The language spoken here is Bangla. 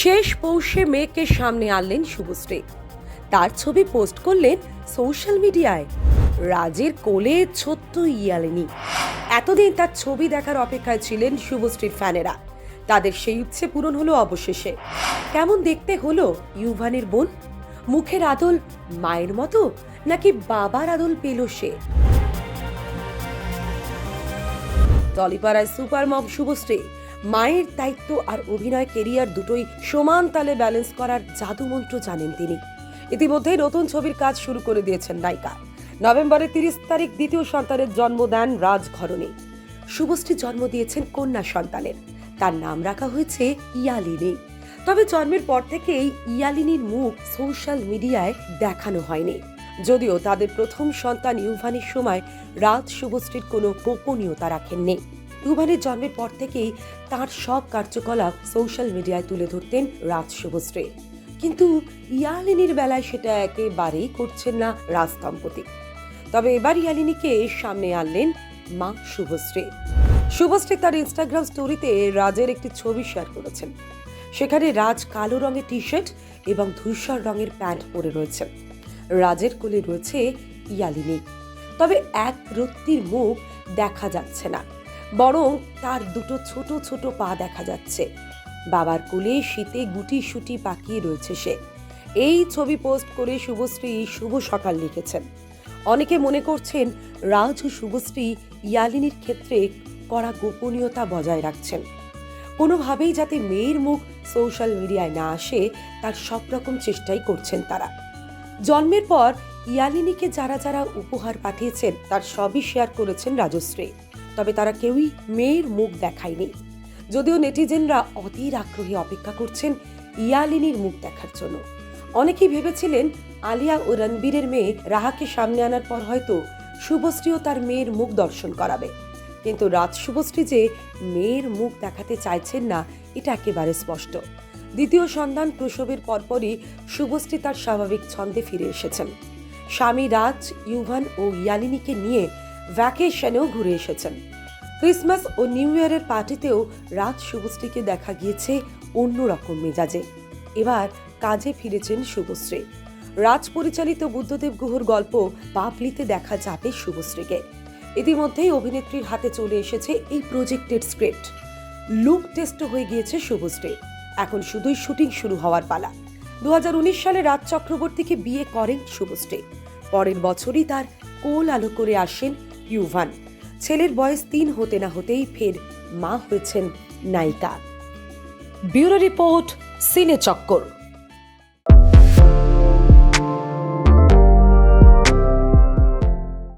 শেষ পৌষে মেয়েকে সামনে আনলেন শুভশ্রী। তার ছবি পোস্ট করলেন সোশ্যাল মিডিয়ায়। রাজের কোলে ছোট্ট ইয়ালিনী। এতদিন তার ছবি দেখার অপেক্ষায় ছিলেন শুভশ্রীর ফ্যানেরা। তাদের সেই ইচ্ছে পূরণ হলো অবশেষে। কেমন দেখতে হলো ইউভানের বোন? মুখের আদল মায়ের মতো নাকি বাবার আদল পেল সে? টলিপাড়ায় সুপার মম শুভশ্রী। মায়ের দায়িত্ব আর অভিনয় কেরিয়ার দুটোই সমান তালে ব্যালেন্স করার জাদুমন্ত্র জানেন তিনি। ইতিমধ্যেই নতুন ছবির কাজ শুরু করে দিয়েছেন নায়িকা। নভেম্বরের তিরিশ তারিখ দ্বিতীয় সন্তানের জন্ম দেন রাজঘরণে। শুভশ্রী জন্ম দিয়েছেন কন্যা সন্তানের। তার নাম রাখা হয়েছে ইয়ালিনী। তবে জন্মের পর থেকেই ইয়ালিনীর মুখ সোশ্যাল মিডিয়ায় দেখানো হয়নি। যদিও তাদের প্রথম সন্তান ইউভানের সময় রাজ শুভশ্রীর কোনো গোপনীয়তা রাখেননি। ইউভানের জন্মের পর থেকেই তার সব কার্যকলাপ সোশ্যাল মিডিয়ায় তুলে ধরতেন রাজ শুভশ্রী। কিন্তু ইয়ালিনীর বেলায় সেটা একেবারেই করছেন না রাজ দম্পতি। তবে এবার ইয়ালিনীকে সামনে আনলেন মা শুভশ্রী। শুভশ্রী তার ইনস্টাগ্রাম স্টোরিতে রাজের একটি ছবি শেয়ার করেছেন। সেখানে রাজ কালো রঙের টি শার্ট এবং ধূসর রঙের প্যান্ট পরে রয়েছেন। রাজের কোলে রয়েছে ইয়ালিনী। তবে এক রত্তির মুখ দেখা যাচ্ছে না। বরং তার দুটো ছোট ছোট পা দেখা যাচ্ছে। বাবার কোলে শীতে গুটি সুটি পাকিয়ে রয়েছে সে। এই ছবি পোস্ট করে শুভশ্রী শুভ সকাল লিখেছেন। অনেকে মনে করছেন রাজ ও শুভশ্রী ইয়ালিনীর ক্ষেত্রে কড়া গোপনীয়তা বজায় রাখছেন। কোনোভাবেই যাতে মেয়ের মুখ সোশ্যাল মিডিয়ায় না আসে, তার সব রকম চেষ্টাই করছেন তারা। জন্মের পর ইয়ালিনীকে যারা যারা উপহার পাঠিয়েছেন, তার সবই শেয়ার করেছেন রাজশ্রী। তবে তারা কেউই মেয়ের মুখ দেখায়নি। যদিও নেটিজেনরা অধীর আগ্রহে অপেক্ষা করছেন ইয়ালিনীর মুখ দেখার জন্য। অনেকেই ভেবেছিলেন আলিয়া ও রণবীরের মেয়ে রাহাকে সামনে আনার পর হয়তো শুভশ্রীও তার মেয়ের মুখ দর্শন করাবে। কিন্তু রাজ শুভশ্রী যে মেয়ের মুখ দেখাতে চাইছেন না, এটা একেবারে স্পষ্ট। দ্বিতীয় সন্তান প্রসবের পরপরই শুভশ্রী তার স্বাভাবিক ছন্দে ফিরে এসেছেন। স্বামী রাজ, ইউভান ও ইয়ালিনীকে নিয়ে ভ্যাকেশনেও ঘুরে এসেছেন। ক্রিসমাস ও নিউ ইয়ারের পার্টিতেও রাজ শুভশ্রীকে দেখা গিয়েছে অন্যরকম মেজাজে। এবার কাজে ফিরেছেন শুভশ্রী। রাজ পরিচালিত বুদ্ধদেব গুহর গল্প বাবলিতে দেখা যাবে শুভশ্রীকে। ইতিমধ্যেই অভিনেত্রীর হাতে চলে এসেছে এই প্রজেক্টের স্ক্রিপ্ট। লুক টেস্ট হয়ে গিয়েছে শুভশ্রী। এখন শুধুই শুটিং শুরু হওয়ার পালা। দু হাজার উনিশ সালে রাজ চক্রবর্তীকে বিয়ে করেন শুভশ্রী। পরের বছরই তার কোল আলো করে আসেন ইউভান। ছেলের বয়স তিন হতে না হতেই ফের মা হয়েছেন নায়িকা। ব্যুরো রিপোর্ট, সিনে চক্কর।